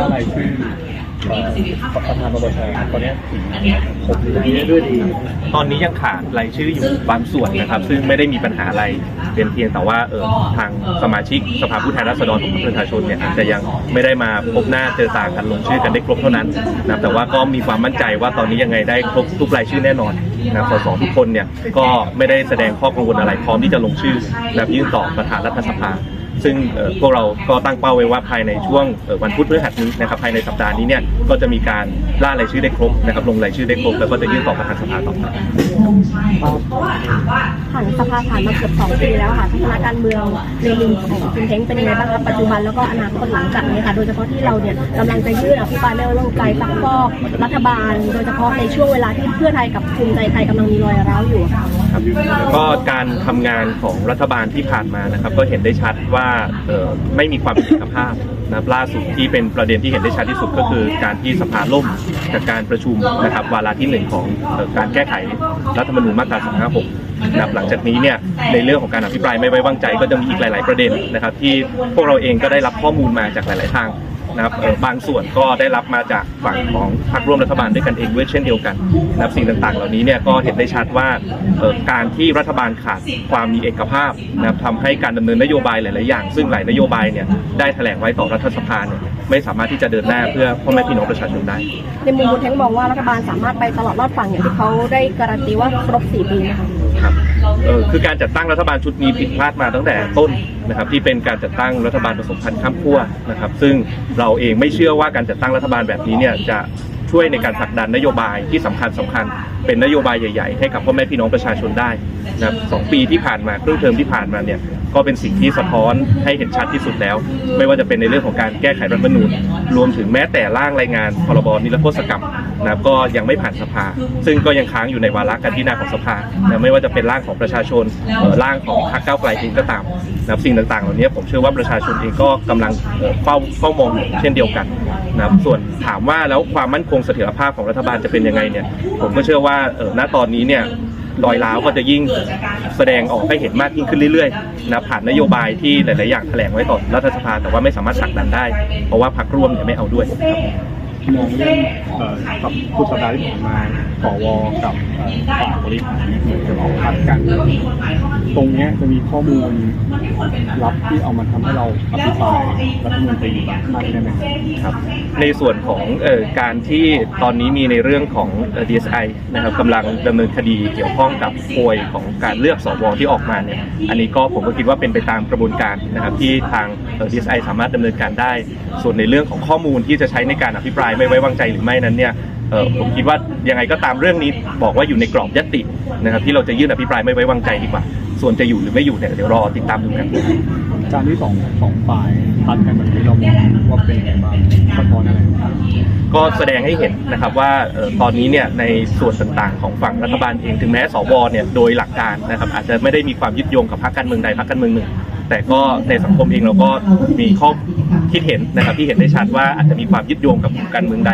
ว่ารายชื่อประธานปปชตอนนี้ยถึงครบหรือยังด้วยดี ตอนนี้ยังขาดรายชื่ออยู่บางส่วนนะครับ ซึ่งไม่ได้มีปัญหาอะไรเป็นเพียงแต่ว่าเออทางสมาชิกสภาผู้แทนราษฎรของประชาชนเนี่ยอาจจะยังไม่ได้มาพบหน้าเจอต่างกันลงชื่อกันได้ครบเท่านั้นนะแต่ว่าก็มีความมั่นใจว่าตอนนี้ยังไงได้ครบทุกรายชื่อแน่นอนนะสสทุกคนเนี่ยก็ไม่ได้แสดงข้อกังวลอะไรพร้อมที่จะลงชื่อแบบยื่นต่อประธานรัฐสภา ซึ่งพวกเราก็ตั้งเป้าไว้ว่าภายในช่วงวันพุธพฤหัสนี้นะครับภายในสัปดาห์นี้เนี่ยก็จะมีการล่ารายชื่อได้ครบนะครับลงรายชื่อได้ครบ แล้วก็จะยื่นต่อประธานสภาต่อไปผ่านสภาผ่านมาเกือบสองปีแล้วค่ะทัศนการเมืองในมุมของคุณเท้งเป็นยังไงบ้างครับปัจจุบันแล้วก็อนาคตหลังจากนี้ค่ะโดยเฉพาะที่เราเนี่ยกำลังจะยื่นอภิปรายไม่ไว้วางใจซักฟอกรัฐบาล โดยเฉพาะในช่วงเวลาที่เพื่อไทยกับภูมิใจไทยกำลังมีรอยร้าวอยู่ค่ะก็การทำงานของรัฐบาลที่ผ่านมานะครับ ก็เห็นได้ชัดว่าเอ่อไม่มีความเป็นเอกภาพนะครับล่าสุดที่เป็นประเด็นที่เห็นได้ชัดที่สุดก็คือ การที่สภาล่มจากการประชุมนะครับวาระที่หนึ่งของเอ่อการแก้ไขรัฐธรรมนูญมาตรา 256 นะครับหลังจากนี้เนี่ยในเรื่องของการอภิปรายไม่ไว้วางใจ ก็จะมีอีกหลาย ๆประเด็นนะครับ ที่พวกเราเองก็ได้รับข้อมูลมาจากหลาย ๆ ทาง นะครับบางส่วนก็ได้รับมาจากฝั่งของพรรคร่วมรัฐบาลด้วยกันเองด้วยเช่นเดียวกันนะครับสิ่งต่างๆ เหล่านี้เนี่ยก็เห็นได้ชัดว่าการที่รัฐบาลขาดความมีเอกภาพนะครับทำให้การดำเนินนโยบายหลายๆอย่าง ซึ่งหลายนโยบายเนี่ยได้แถลงไว้ต่อรัฐสภาเนี่ยไม่สามารถที่จะเดินหน้าเพื่อพ่อแม่พี่น้องประชาชนได้ ในมุมคุณเท้งมองว่ารัฐบาลสามารถไปตลอดรอดฝั่งอย่างที่เขาได้การันตีว่าครบ4ปีนะคะ ครับเออคือการจัดตั้งรัฐบาลชุดนี้ผิดพลาดมาตั้งแต่ต้นนะครับที่เป็นการจัดตั้งรัฐบาลผสมพันธุ์ข้ามขั้วนะครับ ซึ่งเราเองไม่เชื่อว่าการจัดตั้งรัฐบาลแบบนี้เนี่ยจะช่วยในการผลักดันนโยบายที่สำคัญสคัญ เป็นนโยบายใหญ่ ๆ ให้กับพ่อแม่พี่น้องประชาชนได้นะครับสองปีที่ผ่านมาครึ่งเทอมที่ผ่านมาเนี่ยก็เป็นสิ่งที่สะท้อนให้เห็นชัดที่สุดแล้ว ไม่ว่าจะเป็นในเรื่องของการแก้ไขรัฐธรรมนูญ รวมถึงแม้แต่ร่างรายงานพรบนิรโทษกรรมนะครับก็ยังไม่ผ่านสภา ซึ่งก็ยังค้างอยู่ในวาระการพิจารณาของสภานะไม่ว่าจะเป็นร่างของประชาชนร่างของพรรคก้าวไกลเองก็ตามนะครับสิ่งต่างๆ เหล่านี้ผมเชื่อว่าประชาชนเองก็กำลังเฝ้าเฝ้ามองเช่นเดียวกันนะครับส่วนถามว่าแล้วความมั่นคงเสถียรภาพของรัฐบาลจะเป็นยังไงเนี่ยผมก็เชื่อว่าณตอนนี้เนี่ย รอยร้าวก็จะยิ่งแสดงออกให้เห็นมากยิ่งขึ้นเรื่อยๆนะผ่านนโยบายที่หลายๆอย่างแถลงไว้ต่อรัฐสภาแต่ว่าไม่สามารถผลักดันได้ เพราะว่าพรรคร่วมเนี่ยไม่เอาด้วย มองเรื่องกับผู้สัปดาห์ที่ผ่านมาสวกับฝ่ายบริหารเนี่ยเหมือนจะออกพัดกัน ตรงเนี้ยจะมีข้อมูลลับที่เอามาทำให้เราอภิปรายรัฐมนตรีบางท่านได้ไหมครับ ในส่วนของการที่ตอนนี้มีในเรื่องของเอ่อ DSI นะครับกำลังดำเนินคดีเกี่ยวข้องกับโพยของการเลือกสวที่ออกมาเนี่ยอันนี้ก็ผมก็คิดว่าเป็นไปตามกระบวนการนะครับที่ทางเอ่อ DSI สามารถดำเนินการได้ ส่วนในเรื่องของข้อมูลที่จะใช้ในการอภิปรายไม่ไว้วางใจหรือไม่นั้นเนี่ยเอ่อผมคิดว่ายังไงก็ตามเรื่องนี้บอกว่าอยู่ในกรอบยตินะครับที่เราจะยื่นอภิปรายไม่ไว้วางใจดีกว่า ส่วนจะอยู่หรือไม่อยู่เนี่ยเดี๋ยวรอติดตามดูกันการที่สองสองฝ่ายพัดกันแบบนี้เรามองว่าเป็นยังไงบ้างสะท้อนอะไรบ้างก็แสดงให้เห็นนะครับว่าเอ่อตอนนี้เนี่ยในส่วนต่างๆ ของฝั่งรัฐบาลเองถึงแม้สวเนี่ยโดยหลักการนะครับอาจจะไม่ได้มีความยึดโยงกับพรรคการเมืองใดพรรคการเมืองหนึ่ง แต่ก็ในสังคมเองเราก็มีข้อคิดเห็นนะครับที่เห็นได้ชัดว่าอาจจะมีความยึดโยงกับการเมืองใด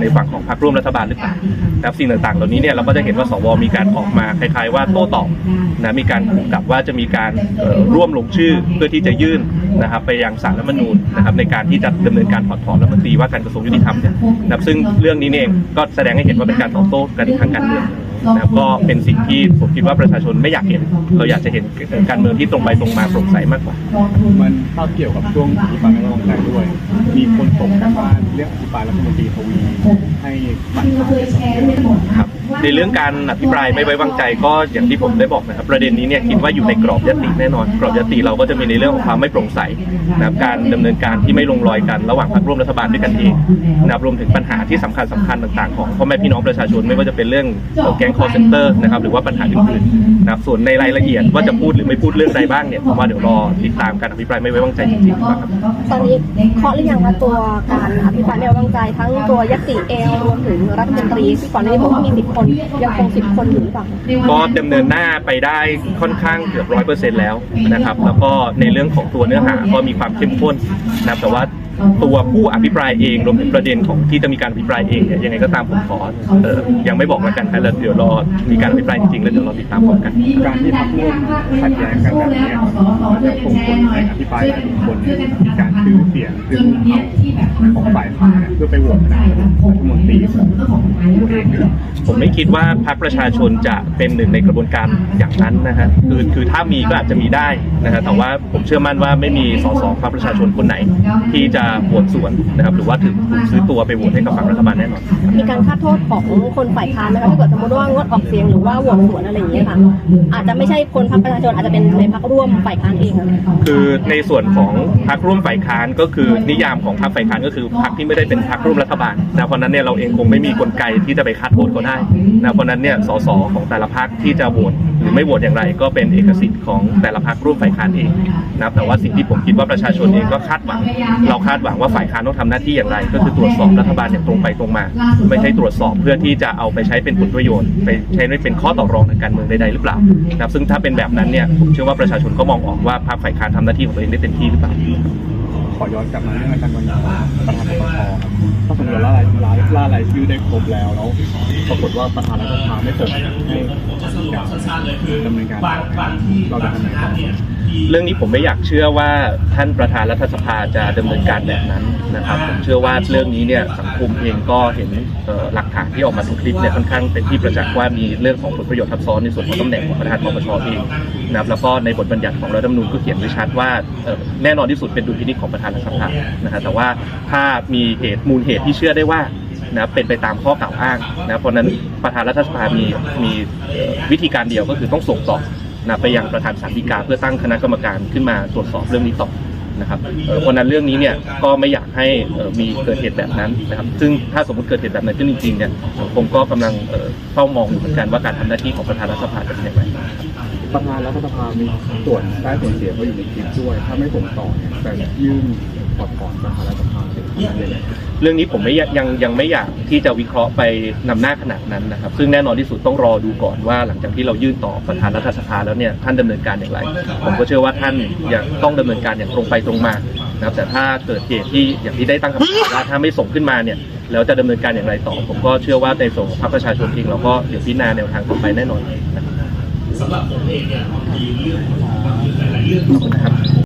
ในฝั่งของพรรคร่วมรัฐบาลหรือเปล่านะครับสิ่งต่างๆ เหล่านี้เนี่ยเราก็จะเห็นว่าสวมีการออกมาคล้ายๆ ว่าโต้ตอบนะมีการขู่กลับว่าจะมีการร่วมลงชื่อเพื่อที่จะยื่นนะครับไปยังศาลรัฐมนูญนะครับในการที่จะดำเนินการถอดถอนรัฐมนตรีว่าการกระทรวงยุติธรรมเนี่ยนะครับซึ่งเรื่องนี้เนี่ยเองก็แสดงให้เห็นว่าเป็นการตอบโต้กันทางการเมือง นะครับก็เป็นสิ่งที่ผมคิดว่าประชาชนไม่อยากเห็น เราอยากจะเห็นการเมืองที่ตรงไปตรงมาโปร่งใสมากกว่า มันเข้าเกี่ยวกับช่วงอภิปรายไม่ไว้วางใจด้วย มีคนตกกันว่าเรื่องอภิปรายรัฐมนตรีทวีให้บัตรครับ ในเรื่องการอภิปรายไม่ไว้วางใจก็อย่างที่ผมได้บอกนะครับ ประเด็นนี้เนี่ยคิดว่าอยู่ในกรอบยติแน่นอน กรอบยติเราก็จะมีในเรื่องของความไม่โปร่งใสนะครับการดำเนินการที่ไม่ลงรอยกัน ระหว่างพรรคร่วมรัฐบาลด้วยกันเองนะครับรวมถึงปัญหาที่สำคัญสคัญต่างๆของพ่อแม่พี่น้องประชาชนไม่ว่าจะเป็นเรื่องแก๊งคอร์เซนเตอร์นะครับหรือว่าปัญหาอื่นๆนะครับส่วนในรายละเอียดว่าจะพูดหรือไม่พูดเรื่องใดบ้างเนี่ยผมว่าเดี๋ยวรอติดตามการอภิปรายไม่ไว้วางใจจริงๆครับตอนนี้เคาะหรือยังคะตัวการอภิปรายไม่ไว้วางใจทั้งตัวยติเองรวมถึงรัฐมนตรีที่ก่อนหน้านี้บอกว่ามีสิบคนยังคงสิบคนอยู่หรือเปล่าก็ดำเนินหน้าไปได้ค่อนข้างเกือบร้อยเปอร์เซ็นต์แล้วนะครับ แล้วก็ในเรื่องของตัวเนื้อหาก็มีความเข้มข้นนะแต่ว่า ตัวผู้อภิปรายเองรวมถึงประเด็นของที่จะมีการอภิปรายเองเนี่ยยังไงก็ตามผมขอเออยังไม่บอกแล้วกันครับแล้วเดี๋ยวรอมีการอภิปรายจริงๆแล้วเดี๋ยวเราติดตามพร้อมกัน การที่พักร่วมขัดแย้งกันแบบนี้ยมันจะส่งผลให้อภิปรายหลายคนมีการซื้อเสียงซื้อเขาของฝ่ายค้านเนี่ยเพื่อไปโหวตนายกรัฐมนตรีของตัวเองด้วผมไม่คิดว่าพรรคประชาชนจะเป็นหนึ่งในกระบวนการอย่างนั้นนะฮะคือคือถ้ามีก็อาจจะมีได้นะฮะแต่ว่าผมเชื่อมั่นว่าไม่มีสสพรรคประชาชนคนไหน ที่จะโหวตสวนนะครับ หรือว่าถึงถูกซื้อตัวไปโหวตให้กับฝั่งรัฐบาลแน่นอนมีการคาดโทษของคนฝ่ายค้านไหมคะถ้าเกิดสมมติว่างดออกเสียงหรือว่าโหวตสวนอะไรอย่างเงี้ยค่ะ อาจจะไม่ใช่คนพรรคประชาชนอาจจะเป็นในพรรคร่วมฝ่ายค้านเองอะคือในส่วนของพรรคร่วมฝ่ายค้านก็คือนิยามของพรรคฝ่ายค้านก็คือพรรคที่ไม่ได้เป็นพรรคร่วมรัฐบาลนะเพราะฉะนั้นเนี่ยเราเองคงไม่มีกลไกที่จะไปคัดโหวตเขาได้นะเพราะฉะนั้นเนี่ยสสของแต่ละพรรคที่จะโหวตห รือไม่โหวตอย่างไร ก็เป็นเอกสิทธิ์ของแต่ละพรรคร่วมฝ่ายค้านเองนะครับแต่ว่าสิ่งที่ผมคิดว่าประชาชนเองก็คาดหวัง เราคาดหวังว่าฝ่ายค้านต้องทำหน้าที่อย่างไร ก็คือตรวจสอบรัฐบาลอย่างตรงไปตรงมา ไม่ใช่ตรวจสอบเพื่อที่จะเอาไปใช้เป็นผลประโยชน์ ไปใช้เป็นข้อต่อรองทางการเมืองใดๆหรือเปล่านะครับซึ่งถ้าเป็นแบบนั้นเนี่ยผมเชื่อว่าประชาชนก็มองออกว่าพรรคฝ่ายค้านทำหน้าที่ของตัวเองได้เต็มที่หรือเปล่า ขอย้อนกลับมาเรื่องอาจารย์วันยาประธานปปชครับถ้าสมมติล่ารายล่าล่ารายชื่อได้ครบแล้วแล้วปรากฏว่าประธานรัฐสภาไม่ส่งให้ดำเนินการเราจะทำยังไงต่ย เรื่องนี้ผมไม่อยากเชื่อว่าท่านประธานรัฐสภาจะดำเนินการแบบนั้นนะครับผมเชื่อว่าเรื่องนี้เนี่ยสังคมเองก็เห็นหลักฐานที่ออกมาในคลิปเนี่ยค่อนข้างเป็นที่ประจักษ์ว่ามีเรื่องของผลประโยชน์ทับซ้อนในส่วนของตำแหน่งของประธานปปชเองนะครับแล้วก็ในบทบัญญัติของรัฐธรรมนูญก็เขียนไว้ชัดว่าแน่นอนที่สุดเป็นดุลพินิจของประธานรัฐสภานะฮะแต่ว่าถ้ามีเหตุมูลเหตุที่เชื่อได้ว่านะเป็นไปตามข้อกล่าวอ้างนะเพราะนั้นประธานรัฐสภามีมีวิธีการเดียวก็คือต้องส่งต่อ นะไปยังประธานสารดีกาเพื่อตั้งคณะกรรมการขึ้นมาตรวจสอบเรื่องนี้ต่อนะครับเอ่อเพราะฉะนั้นเรื่องนี้เนี่ยก็ไม่อยากให้เอ่อมีเกิดเหตุแบบนั้นนะครับ ซึ่งถ้าสมมติเกิดเหตุแบบนั้นขึ้นจริงๆเนี่ยสังคมก็กำลังเอ่อเฝ้ามองอยู่เหมือนกันว่าการทำหน้าที่ของประธานรัฐสภาจะเป็นอย่างไรประธานรัฐสภามีส่วนได้ส่วนเสียเขาอยู่ในคลิปด้วย ถ้าไม่ส่งต่อเนี่ยแต่ยื่นถอดถอนประธานรัฐสภาเป็นนั้นเลยนะ เรื่องนี้ผมไม่ยังยังไม่อยากที่จะวิเคราะห์ไปนำหน้าขนาดนั้นนะครับ ซึ่งแน่นอนที่สุดต้องรอดูก่อนว่า หลังจากที่เรายื่นต่อประธานรัฐสภาแล้วเนี่ยท่านดำเนินการอย่างไร ผมก็เชื่อว่าท่านยังต้องดำเนินการอย่างตรงไปตรงมานะครับแต่ถ้าเกิดเหตุที่อย่างที่ได้ตั้งคำถามว่าถ้าไม่ส่งขึ้นมาเนี่ยแล้วจะดำเนินการอย่างไรต่อ ผมก็เชื่อว่าในส่วนของพรรคประชาชนเองเราก็เดี๋ยวพิจารณาแนวทางต่อไปแน่นอนนะครับสำหรับผมเองเนี่ยมีเรื่องหลายเรื่องที่ผม